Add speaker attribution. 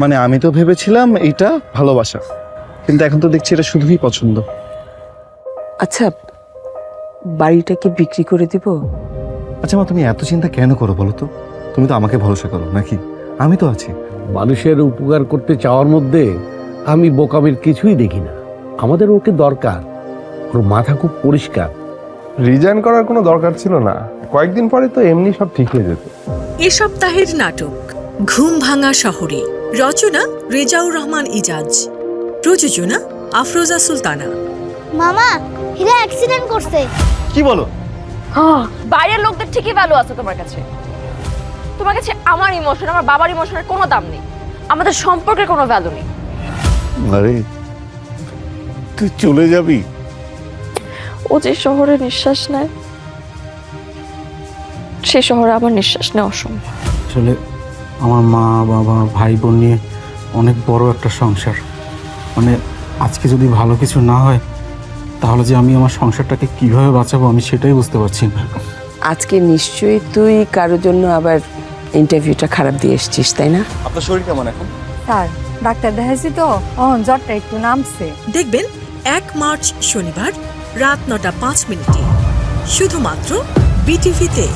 Speaker 1: মানে আমি তো ভেবেছিলাম এইটা ভালোবাসা কিন্তু এখন তো দেখছি এটা শুধুই পছন্দ।
Speaker 2: আচ্ছা বাড়িটা কি বিক্রি করে দিব?
Speaker 1: আচ্ছা মা তুমি এত চিন্তা কেন করো বলো তো? তুমি তো আমাকে ভরসা করো নাকি? আমি তো আছি।
Speaker 3: মানুষের উপকার করতে চাওয়ার মধ্যে আমি বোকামির কিছুই দেখি না। আমাদের ওকে দরকার। ওর মাথা খুব পরিষ্কার।
Speaker 4: রিজাইন করার কোনো দরকার ছিল না। কয়েকদিন পরে তো এমনি সব ঠিক হয়ে যেত।
Speaker 5: এ সপ্তাহের নাটক। ঘুম ভাঙা শহরে। রচনা রেজাউর রহমান ইজাজ। প্রযোজনা আফরোজা সুলতানা।
Speaker 6: মামা হীরা অ্যাক্সিডেন্ট করছে।
Speaker 1: কি বলো?
Speaker 7: বাইরের লোকদের ঠিকই ভ্যালু আছে তোমার কাছে। তোমার কাছে আমার ইমোশন আমার বাবার ইমোশনের কোনো দাম নেই। আমাদের সম্পর্কের কোনো ভ্যালু নেই।
Speaker 3: আরে তুই চলে যাবি?
Speaker 7: ও যে শহরে নিঃশ্বাস নেয় সে শহরে আমার নিঃশ্বাস নেওয়া অসম্ভব।
Speaker 8: আসলে আমার মা বাবা ভাই বোন নিয়ে অনেক বড় একটা সংসার। মানে আজকে যদি ভালো কিছু না হয় তাহলে যে আমি আমার সংসারটাকে কীভাবে বাঁচাবো আমি সেটাই বুঝতে পারছি না।
Speaker 2: আজকে নিশ্চয়ই তুই কারোর জন্য আবার ইন্টারভিউটা খারাপ দিয়ে এসেছিস তাই না?
Speaker 1: আপনার শরীর কেমন এখন?
Speaker 9: স্যার ডাক্তার দেখাইছি তো। ও জ্বরটা একটু নামছে।
Speaker 5: দেখবেন এক মার্চ শনিবার রাত নটা পাঁচ মিনিটে। শুধুমাত্র বিটিভিতে